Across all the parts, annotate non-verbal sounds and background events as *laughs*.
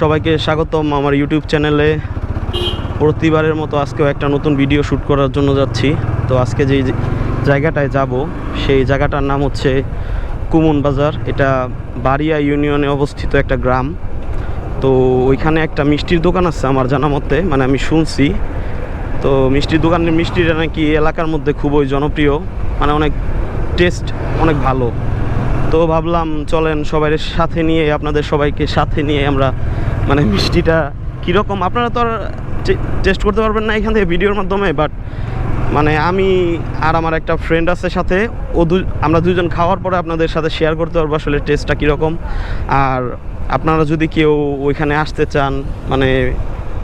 সবাইকে স্বাগতম আমার ইউটিউব চ্যানেলে প্রতিবারের মতো আজকেও একটা নতুন ভিডিও শ্যুট করার জন্য যাচ্ছি। তো আজকে যে জায়গাটায় যাব, সেই জায়গাটার নাম হচ্ছে কুমন বাজার। এটা বাড়িয়া ইউনিয়নে অবস্থিত একটা গ্রাম। তো ওইখানে একটা মিষ্টির দোকান আছে আমার জানা মতে মানে আমি শুনছি। তো মিষ্টির দোকানের মিষ্টিটা নাকি এলাকার মধ্যে খুবই জনপ্রিয়। মানে অনেক টেস্ট অনেক ভালো। তো ভাবলাম চলেন সবাই সাথে নিয়ে, আপনাদের সবাইকে সাথে নিয়ে আমরা মানে মিষ্টিটা কীরকম? আপনারা তো আর টেস্ট করতে পারবেন না এখান থেকে ভিডিওর মাধ্যমে বাট মানে আমি আর আমার একটা ফ্রেন্ড আছে সাথে, ও দু, আমরা দুজন খাওয়ার পরে আপনাদের সাথে শেয়ার করতে পারব আসলে টেস্টটা কীরকম। আর আপনারা যদি কেউ ওইখানে আসতে চান মানে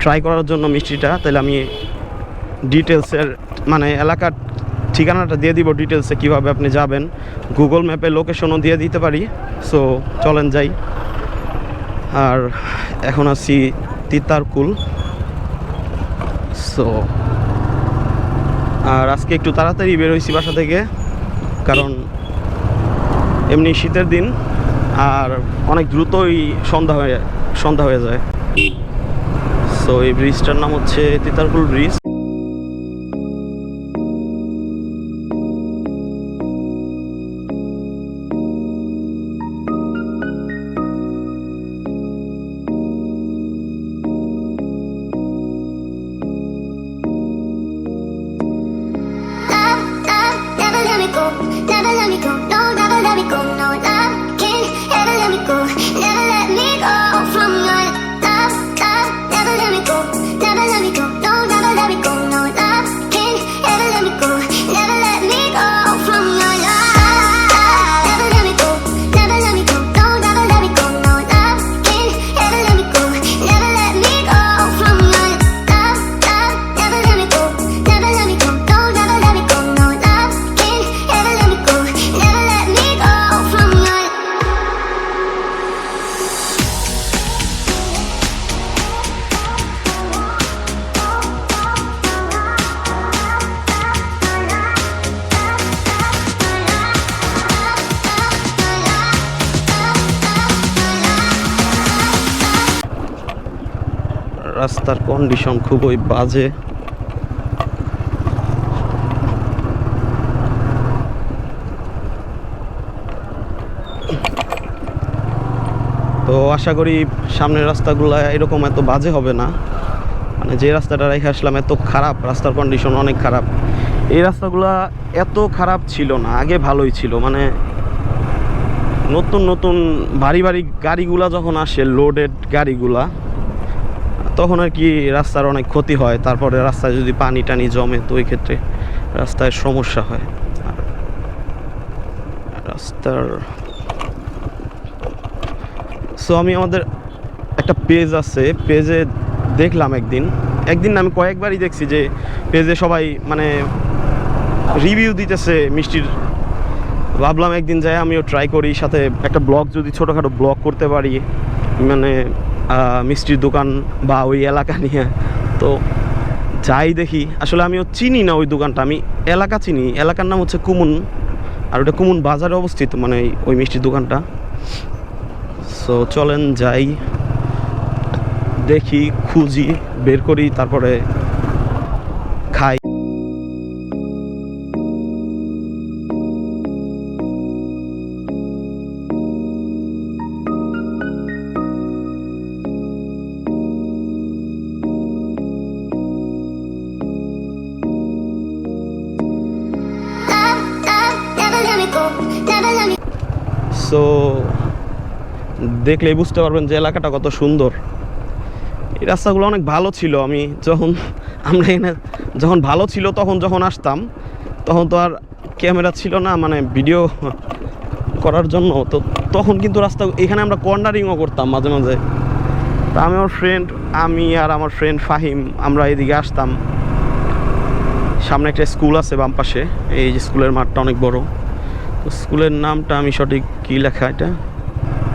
ট্রাই করার জন্য মিষ্টিটা, তাহলে আমি ডিটেলসের মানে এলাকার ঠিকানাটা দিয়ে দিব ডিটেলসে কীভাবে আপনি যাবেন। গুগল ম্যাপে লোকেশনও দিয়ে দিতে পারি। সো চলেন যাই। আর এখন আছি তিতারকুল। সো আর আজকে একটু তাড়াতাড়ি বের হয়েছি বাসা থেকে, কারণ এমনি শীতের দিন আর অনেক দ্রুতই সন্ধ্যা হয়ে সন্ধ্যা হয়ে যায়। সো এই ব্রিজটার নাম হচ্ছে তিতারকুল ব্রিজ রাস্তার কন্ডিশন খুবই বাজে। তো আশা করি সামনের রাস্তাগুলো এরকম এত বাজে হবে না। মানে যে রাস্তাটা রেখে আসলাম এত খারাপ, রাস্তার কন্ডিশন অনেক খারাপ। এই রাস্তাগুলো এত খারাপ ছিল না, আগে ভালোই ছিল। মানে নতুন নতুন ভারী ভারী গাড়িগুলা যখন আসে লোডেড গাড়িগুলা তখন আর কি রাস্তার অনেক ক্ষতি হয়। তারপরে রাস্তায় যদি পানি টানি জমে, তো ওই ক্ষেত্রে রাস্তায় সমস্যা হয়। আর রাস্তার সো আমি আমাদের একটা পেজ আছে। পেজে দেখলাম একদিন। একদিন আমি কয়েকবারই দেখছি যে পেজে সবাই মানে রিভিউ দিতেছে মিষ্টির। ভাবলাম একদিন যাই, আমিও ট্রাই করি। সাথে একটা ব্লগ যদি ছোটোখাটো ব্লগ করতে পারি মানে মিষ্টির দোকান বা ওই এলাকা নিয়ে। তো যাই দেখি। আসলে আমিও চিনি না ওই দোকানটা। আমি এলাকা চিনি। এলাকার নাম হচ্ছে কুমুন। আর ওটা কুমুন বাজারে অবস্থিত মানে ওই মিষ্টির দোকানটা। সো চলেন যাই। দেখি, খুঁজি, বের করি, তারপরে দেখলেই বুঝতে পারবেন যে এলাকাটা কত সুন্দর। এই রাস্তাগুলো অনেক ভালো ছিল। আমি যখন, আমরা এখানে যখন ভালো ছিল তখন যখন আসতাম, তখন তো আর ক্যামেরা ছিল না মানে ভিডিও করার জন্য। তো তখন কিন্তু রাস্তা, এখানে আমরা কর্নারিংও করতাম মাঝে মাঝে। তা আমি আমার ফ্রেন্ড আমি আর আমার ফ্রেন্ড ফাহিম, আমরা এদিকে আসতাম। সামনে একটা স্কুল আছে বাম পাশে। এই যে স্কুলের মাঠটা অনেক বড়। তো স্কুলের নামটা আমি সঠিক কী লেখা এটা?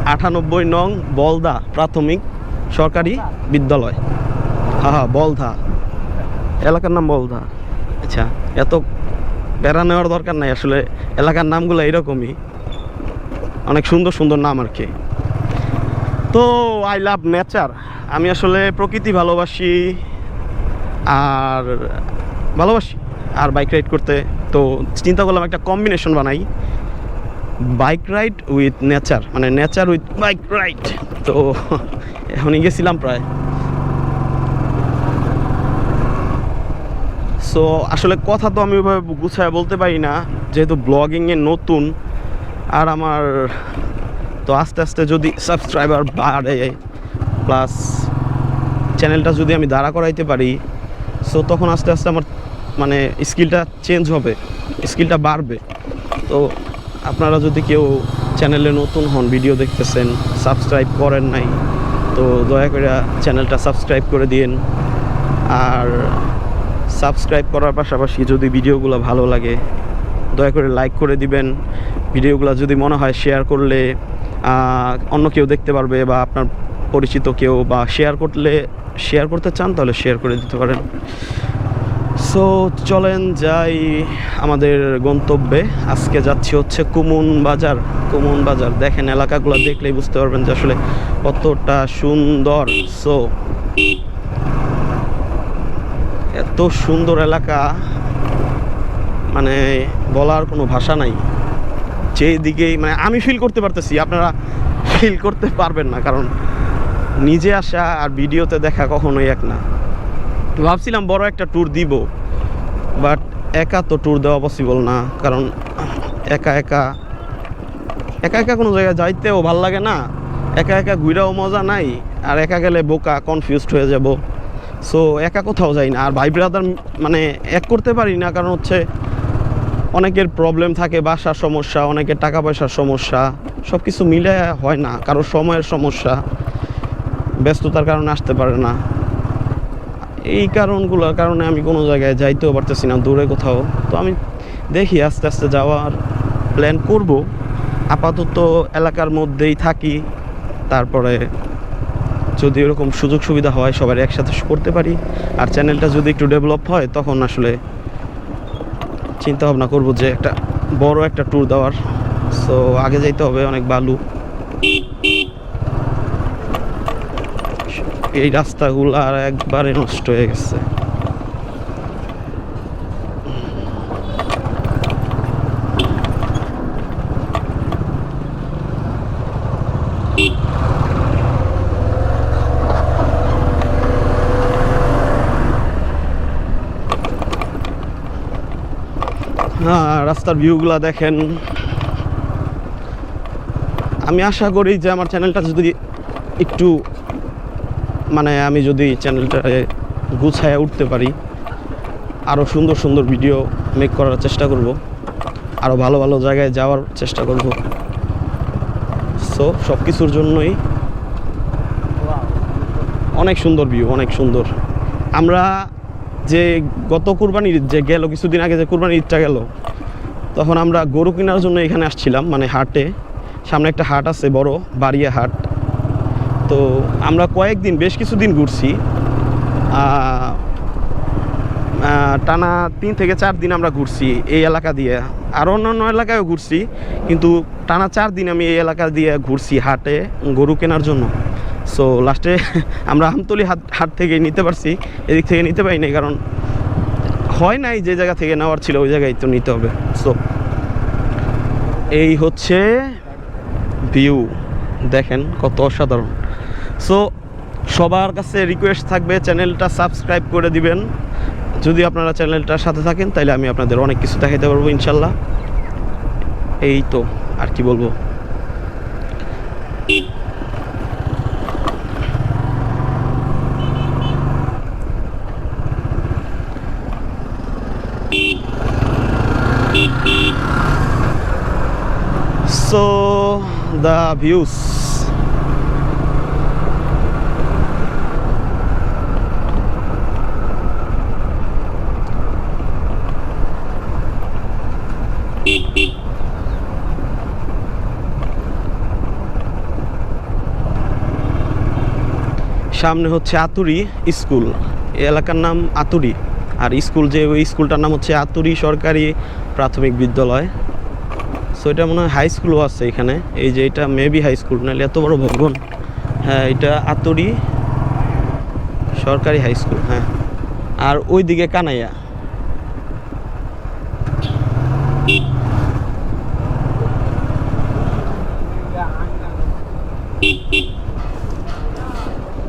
আটানব্বই নং বলদা প্রাথমিক সরকারি বিদ্যালয়। হ্যাঁ হ্যাঁ বলধা এলাকার নাম বলধা আচ্ছা এত বেড়া নেওয়ার দরকার নাই, আসলে এলাকার নামগুলো এরকমই। অনেক সুন্দর সুন্দর নাম আর কি। তো, আই লাভ নেচার। আমি আসলে প্রকৃতি ভালোবাসি আর ভালোবাসি আর বাইক রাইড করতে। তো চিন্তা করলাম একটা কম্বিনেশন বানাই। বাইক রাইড উইথ নেচার মানে নেচার উইথ বাইক রাইড তো *laughs* এখনই গেছিলাম প্রায়। সো আসলে কথা তো আমি ওইভাবে গুছায় বলতে পারি না, যেহেতু ব্লগিংয়ে নতুন, আর আমার তো আস্তে আস্তে যদি সাবস্ক্রাইবার বাড়ে প্লাস চ্যানেলটা যদি আমি দাঁড়া করাইতে পারি সো তখন আস্তে আস্তে আমার মানে স্কিলটা চেঞ্জ হবে স্কিলটা বাড়বে। তো আপনারা যদি কেউ চ্যানেলে নতুন হন ভিডিও দেখতেছেন সাবস্ক্রাইব করেন নাই, তো দয়া করে চ্যানেলটা সাবস্ক্রাইব করে দিন আর সাবস্ক্রাইব করার পাশাপাশি যদি ভিডিওগুলো ভালো লাগে, দয়া করে লাইক করে দিবেন। ভিডিওগুলো যদি মনে হয় শেয়ার করলে অন্য কেউ দেখতে পারবে বা আপনার পরিচিত কেউ বা শেয়ার করলে শেয়ার করতে চান তাহলে শেয়ার করে দিতে পারেন। সো চলেন যাই আমাদের গন্তব্যে। আজকে যাচ্ছি হচ্ছে কুমুন বাজার। কুমুন বাজার, দেখেন এলাকাগুলো দেখলেই বুঝতে পারবেন যে আসলে কতটা সুন্দর। সো, এত সুন্দর এলাকা মানে বলার কোনো ভাষা নাই। যেদিকেই মানে আমি ফিল করতে পারতেছি, আপনারা ফিল করতে পারবেন না, কারণ নিজে আসা আর ভিডিওতে দেখা কখনোই এক না। ভাবছিলাম বড় একটা ট্যুর দিব। বাট একা তো ট্যুর দেওয়া পসিবল না, কারণ একা একা একা একা কোনো জায়গায় যাইতেও ভালো লাগে না। একা একা ঘুরাও মজা নাই, আর একা গেলে বোকা কনফিউজড হয়ে যাব। সো একা কোথাও যাই না, আর ভাই ব্রাদার মানে এক করতে পারি না, কারণ হচ্ছে অনেকের প্রবলেম থাকে বাসার সমস্যা, অনেকের টাকা পয়সার সমস্যা সব কিছু মিলে হয় না, কারও সময়ের সমস্যা, ব্যস্ততার কারণে আসতে পারে না। এই কারণগুলোর কারণে আমি কোনো জায়গায় যাইতেও পারতেছি না, দূরে কোথাও। তো আমি দেখি আস্তে আস্তে যাওয়ার প্ল্যান করব। আপাতত এলাকার মধ্যেই থাকি। তারপরে যদি এরকম সুযোগ সুবিধা হয় সবার একসাথে করতে পারি। আর চ্যানেলটা যদি একটু ডেভেলপ হয়, তখন আসলে চিন্তা ভাবনা করব যে একটা বড় একটা ট্যুর দেওয়ার। সো আগে যাইতে হবে অনেক বালু। এই রাস্তাগুলো আর একবারে নষ্ট হয়ে গেছে। রাস্তার ভিউগুলো দেখেন। আমি আশা করি যে আমার চ্যানেলটা যদি একটু মানে আমি যদি চ্যানেলটা গুছায় উঠতে পারি আরও সুন্দর সুন্দর ভিডিও মেক করার চেষ্টা করব আরও ভালো ভালো জায়গায় যাওয়ার চেষ্টা করব। সো সব কিছুর জন্যই অনেক সুন্দর ভিউ অনেক সুন্দর। আমরা যে গত কুরবানির যে গেল, কিছুদিন আগে যে কুরবানির ঈদটা গেল, তখন আমরা গরু কেনার জন্য এখানে আসছিলাম মানে হাটে। সামনে একটা হাট আছে, বড় বাড়িয়া হাট। তো আমরা কয়েকদিন, বেশ কিছুদিন ঘুরছি। টানা তিন থেকে চার দিন আমরা ঘুরছি এই এলাকা দিয়ে। আরও অন্যান্য এলাকায়ও ঘুরছি, কিন্তু টানা চার দিন আমি এই এলাকা দিয়ে ঘুরছি হাটে, গরু কেনার জন্য। সো লাস্টে *laughs* আমরা আমতলি হাট হাট থেকে নিতে পারছি, এদিক থেকে নিতে পারি নাই কারণ হয় নাই যে জায়গা থেকে নেওয়ার ছিল, ওই জায়গায় তো নিতে হবে। সো এই হচ্ছে ভিউ দেখেন কত অসাধারণ। সো সবার কাছে রিকোয়েস্ট থাকবে চ্যানেলটা সাবস্ক্রাইব করে দিবেন। যদি আপনারা চ্যানেলটার সাথে থাকেন তাহলে আমি আপনাদের অনেক কিছু দেখাইতে পারব, ইনশাল্লাহ। এই তো, আর কি বলব? So, the views. সামনে হচ্ছে আতুরি স্কুল। এলাকার নাম আতুরি। আর স্কুল যে ওই স্কুলটার নাম হচ্ছে আতুরি সরকারি প্রাথমিক বিদ্যালয়। সো এটা মনে হয় হাই স্কুলও আছে এখানে। এই যে এটা মেবি হাই স্কুল নাহলে এত বড় ভবন। হ্যাঁ এটা আতুরি সরকারি হাই স্কুল হ্যাঁ। আর ওইদিকে কানাইয়া।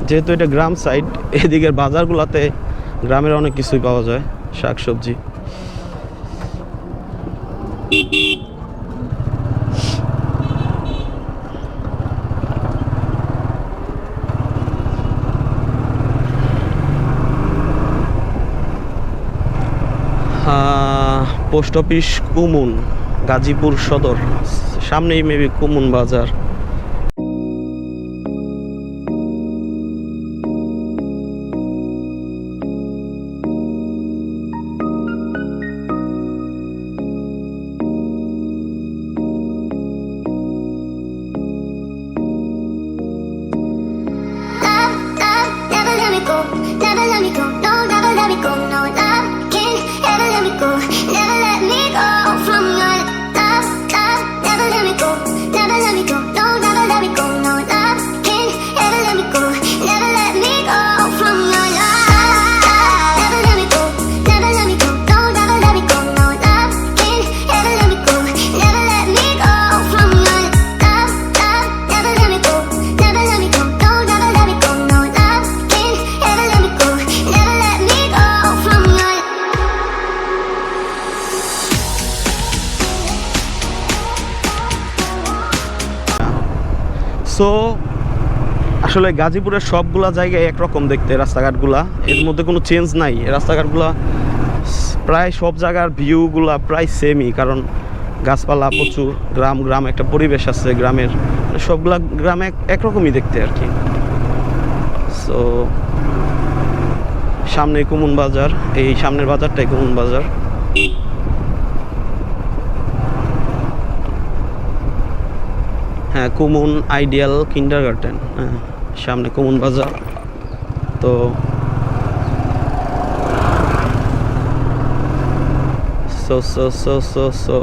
যেহেতু এটা গ্রাম সাইড এদিকের বাজারগুলোতে গ্রামের অনেক কিছুই পাওয়া যায় শাক সবজি পোস্ট অফিস কুমুন, গাজীপুর সদর, সামনেই মেবি কুমুন বাজার। সো, আসলে গাজীপুরের সবগুলা জায়গায় একরকম দেখতে রাস্তাঘাটগুলা। এর মধ্যে কোনো চেঞ্জ নাই। রাস্তাঘাটগুলা প্রায় সব জায়গার ভিউগুলা প্রায় সেমই কারণ গাছপালা প্রচুর, গ্রাম গ্রাম একটা পরিবেশ আছে, গ্রামের সবগুলা গ্রাম এক একরকমই দেখতে আর কি। সো সামনে কুমুন বাজার এই সামনের বাজারটাই কুমুন বাজার হ্যাঁ কুমন আইডিয়াল কিন্ডার গার্ডেন হ্যাঁ সামনে কুমন বাজার তো so so so so so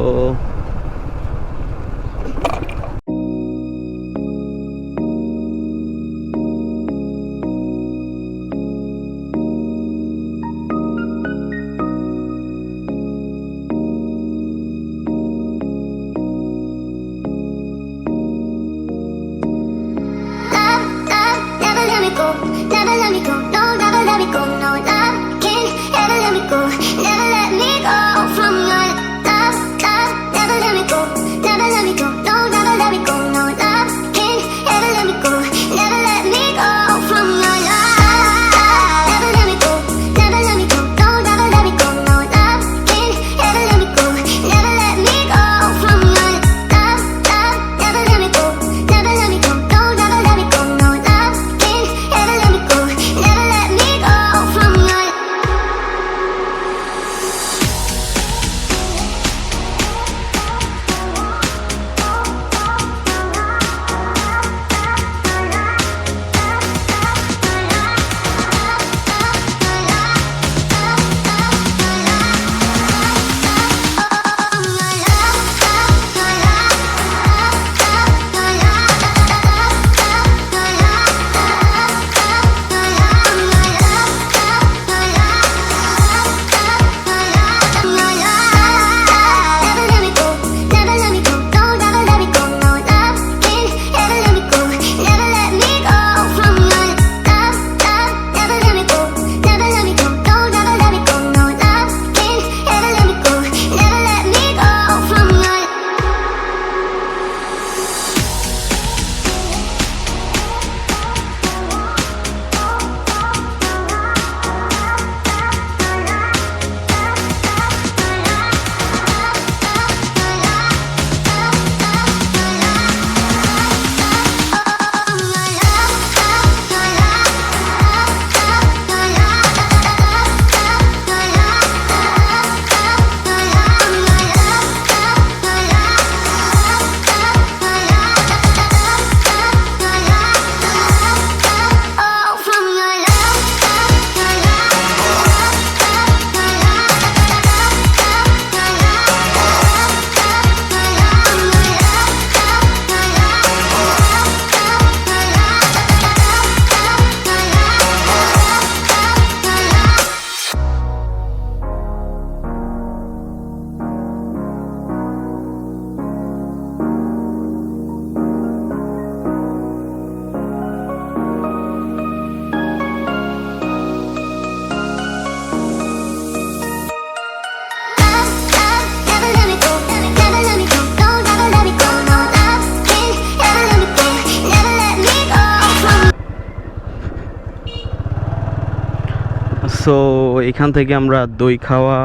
এখান থেকে আমরা দই খাওয়া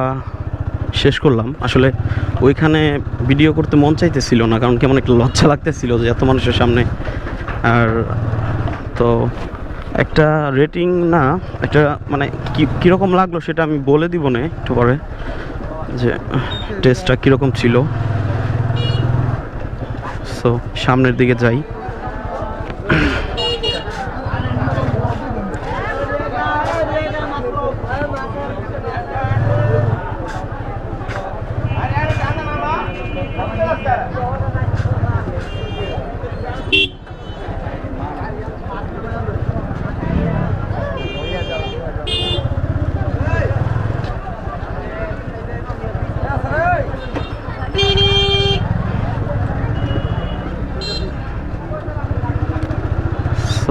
শেষ করলাম। আসলে ওইখানে ভিডিও করতে মন চাইতেছিল না, কারণ কেমন একটা লজ্জা লাগতেছিল যে এত মানুষের সামনে। আর তো একটা রেটিং না, একটা মানে কি, কীরকম লাগল সেটা আমি বলে দিব না একটু পরে, যে টেস্টটা কীরকম ছিল। সো সামনের দিকে যাই।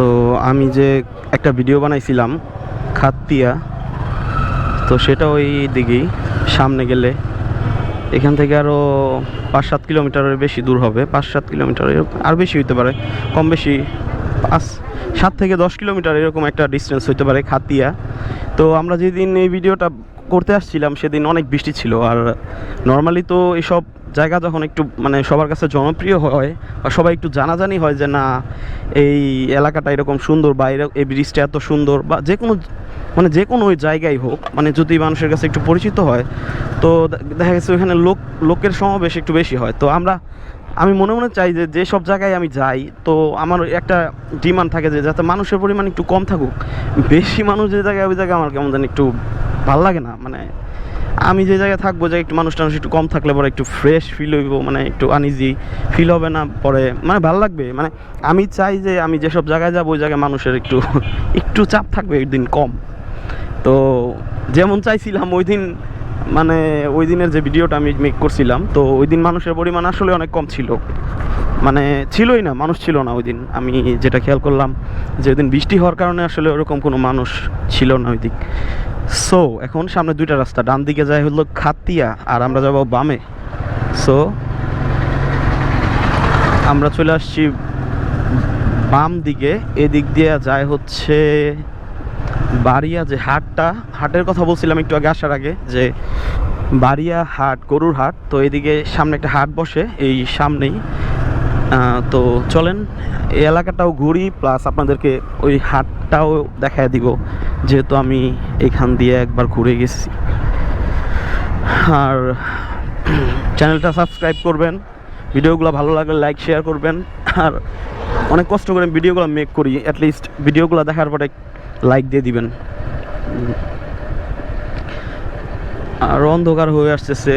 সো আমি যে একটা ভিডিও বানাইছিলাম খাতিয়া তো সেটা ওই দিকেই, সামনে গেলে। এখান থেকে আরও পাঁচ সাত কিলোমিটারের বেশি দূর হবে পাঁচ সাত কিলোমিটার আর বেশি হইতে পারে, কম বেশি পাঁচ, সাত থেকে দশ কিলোমিটার এরকম একটা ডিস্টেন্স হইতে পারে খাতিয়া তো আমরা যেদিন এই ভিডিওটা করতে আসছিলাম, সেদিন অনেক বৃষ্টি ছিল, আর নর্মালি তো এসব জায়গা যখন একটু মানে সবার কাছে জনপ্রিয় হয় বা সবাই একটু জানাজানি হয় যে, না, এই এলাকাটা এরকম সুন্দর বা এই ব্রিজটা এত সুন্দর বা যে কোনো মানে যে কোনো ওই জায়গায় হোক মানে যদি মানুষের কাছে একটু পরিচিত হয়, তো দেখা গেছে ওইখানে লোক, লোকের সমাবেশ একটু বেশি হয়। তো আমরা, আমি মনে মনে চাই যে যেসব জায়গায় আমি যাই, তো আমার একটা ডিমান্ড থাকে যে, যাতে মানুষের পরিমাণ একটু কম থাকুক। বেশি মানুষ যে জায়গায়, ওই জায়গায় আমার কেমন জানি একটু ভালো লাগে না মানে আমি যে জায়গায় থাকব যে একটু মানুষ টানুষ একটু কম থাকলে পরে একটু ফ্রেশ ফিল হইব মানে একটু আনইজি ফিল হবে না, পরে মানে ভালো লাগবে। মানে আমি চাই যে আমি যেসব জায়গায় যাব, ওই জায়গায় মানুষের একটু *laughs* একটু চাপ থাকবে একদিন কম। তো যেমন চাইছিলাম ওই দিন মানে ওই দিনের যে ভিডিওটা আমি মেক করছিলাম, তো ওই দিন মানুষের পরিমাণ আসলে অনেক কম ছিল। মানে ছিলই না, মানুষ ছিল না ওই দিন। আমি যেটা খেয়াল করলাম যে ওই দিন বৃষ্টি হওয়ার কারণে আসলে ওরকম কোনো মানুষ ছিল না ওই দিক। সো এখন সামনে দুইটা রাস্তা, ডান দিকে যায় হলো খাতিয়া আর আমরা যাব বামে। সো আমরা চলে আসছি বাম দিকে, এদিক দিয়ে যায় হচ্ছে বাড়িয়া যে হাটটা। হাটের কথা বলছিলাম একটু আগে আসার আগে, যে বাড়িয়া হাট, গরুর হাট। তো এদিকে সামনে একটা হাট বসে, এই সামনেই তো চলেন, এই এলাকাটাও ঘুরি প্লাস আপনাদেরকে ওই হাটটাও দেখায় দিব, যেহেতু আমি এখান দিয়ে একবার ঘুরে গেছি। আর চ্যানেলটা সাবস্ক্রাইব করবেন, ভিডিওগুলো ভালো লাগলে লাইক শেয়ার করবেন, আর অনেক কষ্ট করে ভিডিওগুলো মেক করি অ্যাটলিস্ট ভিডিওগুলো দেখার পরে লাইক দিয়ে দিবেন। আর অন্ধকার হয়ে আসতেছে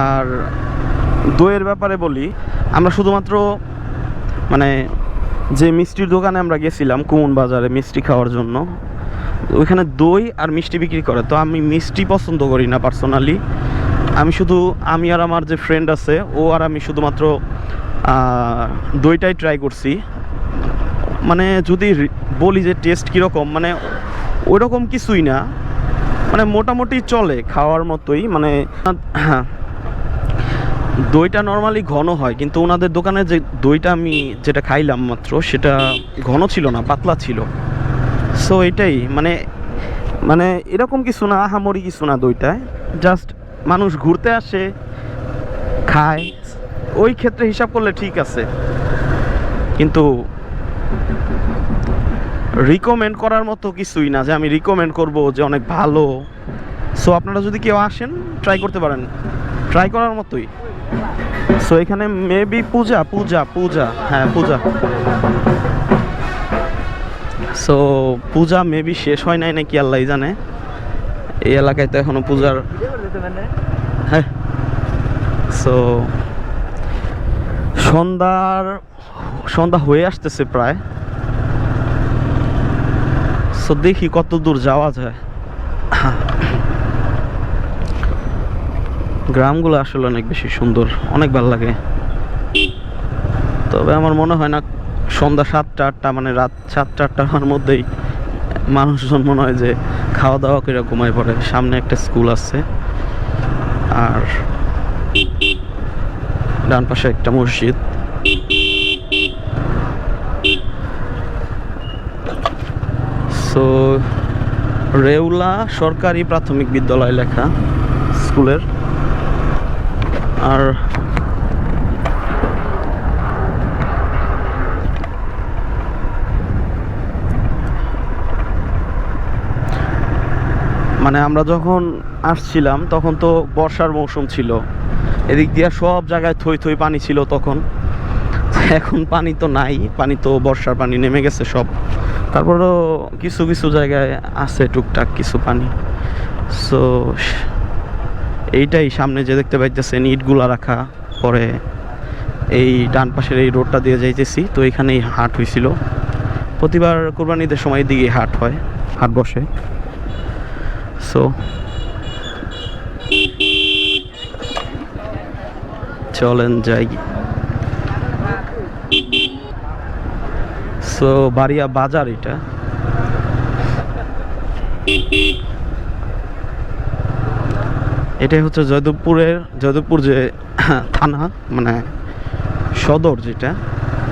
আর দইয়ের ব্যাপারে বলি, আমরা শুধুমাত্র মানে যে মিষ্টির দোকানে আমরা গেছিলাম কুমন বাজারে মিষ্টি খাওয়ার জন্য, ওইখানে দই আর মিষ্টি বিক্রি করে। তো আমি মিষ্টি পছন্দ করি না পার্সোনালি আমি শুধু, আমি আর আমার যে ফ্রেন্ড আছে, ও আর আমি শুধুমাত্র দইটাই ট্রাই করছি। মানে যদি বলি যে টেস্ট কীরকম মানে ওইরকম কিছুই না। মানে মোটামুটি চলে খাওয়ার মতোই মানে হ্যাঁ দইটা নর্মালি ঘন হয়, কিন্তু ওনাদের দোকানে যে দইটা আমি যেটা খাইলাম মাত্র, সেটা ঘন ছিল না, পাতলা ছিল। সো এটাই মানে মানে এরকম কিছু না, আহামরি কিছু না দইটায় জাস্ট মানুষ ঘুরতে আসে, খায়, ওই ক্ষেত্রে হিসাব করলে ঠিক আছে। কিন্তু রিকমেন্ড করার মতো কিছুই না, যে আমি রিকমেন্ড করব যে অনেক ভালো। সো আপনারা যদি কেউ আসেন ট্রাই করতে পারেন। ট্রাই করার মতোই। সো এখানে মেবি পূজা পূজা পূজা হ্যাঁ পূজা। সো পূজা মেবি শেষ হয় নাই নাকি, আল্লাহ জানে। এই এলাকায় তো এখনও পূজার হ্যাঁ। সো সন্ধ্যার সন্ধ্যা হয়ে আসতেছে প্রায়। সো দেখি কত দূর যাওয়া যায়। গ্রামগুলো আসলে অনেক বেশি সুন্দর, অনেক ভালো লাগে। তবে আমার মনে হয় না, সন্ধ্যা সাতটা আটটা মানে রাত সাতটা আটটার মধ্যেই মানুষজন মনে হয় যে খাওয়া দাওয়া করে ঘুমায় পড়ে। সামনে একটা স্কুল আছে, আর ডান পাশে একটা মসজিদ। সো রেউলা সরকারি প্রাথমিক বিদ্যালয় লেখা স্কুলের। আর মানে আমরা যখন আসছিলাম, তখন তো বর্ষার মৌসুম ছিল। এদিক দিয়ে সব জায়গায় থই থই পানি ছিল তখন। এখন পানি তো নাই, পানি তো বর্ষার পানি নেমে গেছে সব। তারপরেও কিছু কিছু জায়গায় আছে টুকটাক কিছু পানি। সো এইটাই সামনে যে দেখতে পাইতেছেন ইটগুলা রাখা পরে এই ডান পাশের এই রোডটা দিয়ে যাইতেছি। তো এখানেই হাট হয়েছিল প্রতিবার কোরবানিদের সময় দিকে হাট হয়। হাট বসে। সো চলেন যাই। সো বাড়িয়া বাজার এটা। এটাই হচ্ছে জয়দেবপুরের, জয়দেবপুর যে থানা মানে সদর যেটা,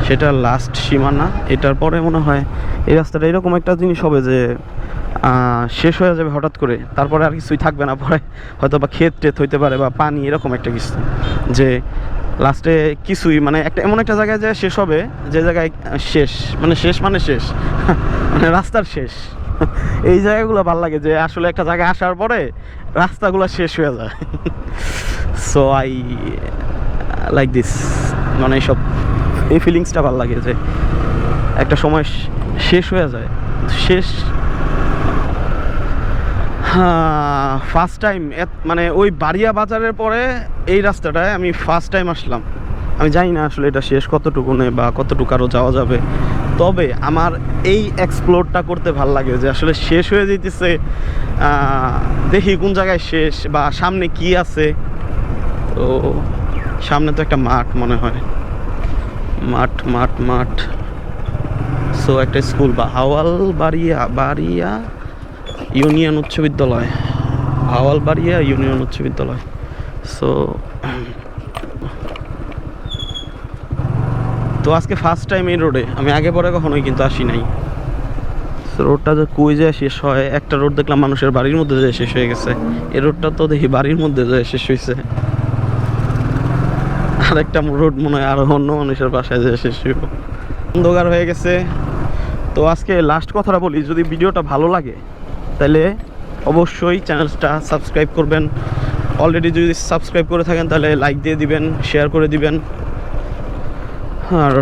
সেটা লাস্ট সীমানা। এটার পরে মনে হয় এই রাস্তাটা এরকম একটা জিনিস হবে যে শেষ হয়ে যাবে হঠাৎ করে। তারপরে আর কিছুই থাকবে না। পরে হয়তো বা ক্ষেত টেত হইতে পারে বা পানি, এরকম একটা কিছু। যে লাস্টে কিছুই মানে একটা এমন একটা জায়গায় যে শেষ হবে, যে জায়গায় শেষ মানে শেষ মানে শেষ। *laughs* মানে রাস্তার শেষ। এই জায়গাগুলো ভালো লাগে যে আসলে একটা জায়গায় আসার পরে রাস্তাগুলো শেষ হয়ে যায়। সো আই লাইক দিস মানে এইসব, এই ফিলিংসটা ভালো লাগে যে একটা সময় শেষ হয়ে যায়। শেষ হ্যাঁ ফার্স্ট টাইম মানে ওই বাড়িয়া বাজারের পরে এই রাস্তাটায় আমি ফার্স্ট টাইম আসলাম। আমি জানি না আসলে এটা শেষ কতটুকু নেই বা কতটুকু আরও যাওয়া যাবে। তবে আমার এই এক্সপ্লোরটা করতে ভালো লাগে যে আসলে শেষ হয়ে যেতেছে দেখি কোন জায়গায় শেষ বা সামনে কি আছে। তো সামনে তো একটা মাঠ মনে হয়। মাঠ মাঠ মাঠ। সো একটা স্কুল বা হাওয়াল বাড়িয়া বাড়িয়া ইউনিয়ন উচ্চ বিদ্যালয়। হাওয়াল বাড়িয়া ইউনিয়ন উচ্চ বিদ্যালয়। সো তো আজকে ফার্স্ট টাইম এই রোডে আমি আগে পরে কখনোই কিন্তু আসি নাই। রোডটা যে কই যায় শেষ হয়, একটা রোড দেখলাম মানুষের বাড়ির মধ্যে যায় শেষ হয়ে গেছে। এই রোডটা তো দেখি বাড়ির মধ্যে যায় শেষ হয়েছে আর একটা রোড মনে হয় আরও অন্য মানুষের বাসায় যায় শেষ হইব। অন্ধকার হয়ে গেছে। তো আজকে লাস্ট কথাটা বলি, যদি ভিডিওটা ভালো লাগে, তাহলে অবশ্যই চ্যানেলটা সাবস্ক্রাইব করবেন। অলরেডি যদি সাবস্ক্রাইব করে থাকেন, তাহলে লাইক দিয়ে দিবেন শেয়ার করে দিবেন। আর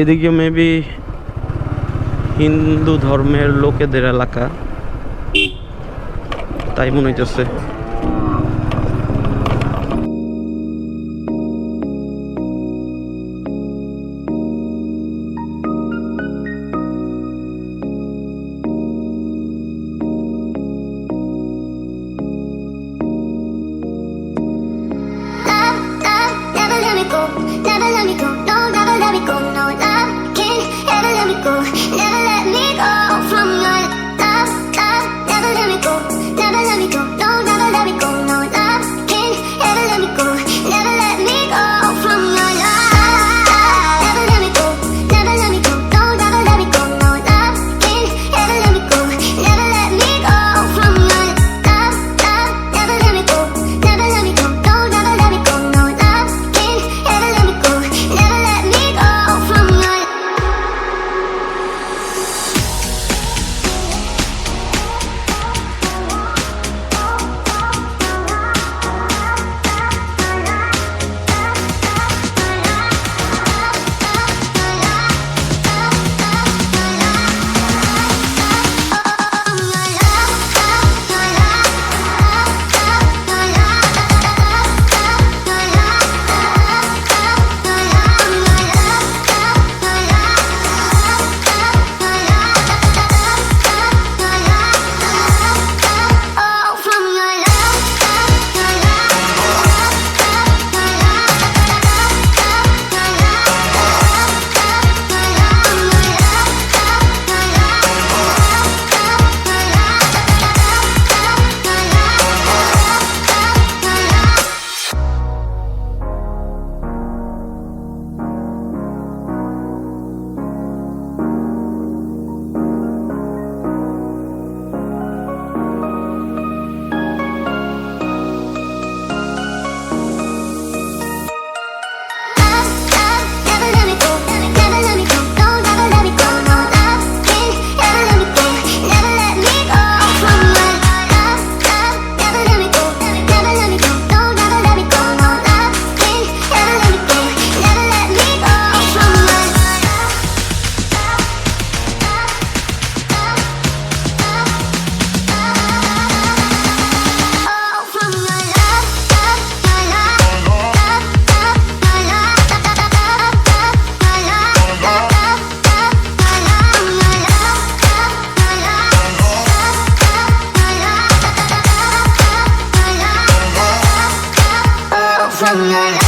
এদিকে মেবি হিন্দু ধর্মের লোকেদের এলাকা। তাই মনে হইতেছে। la la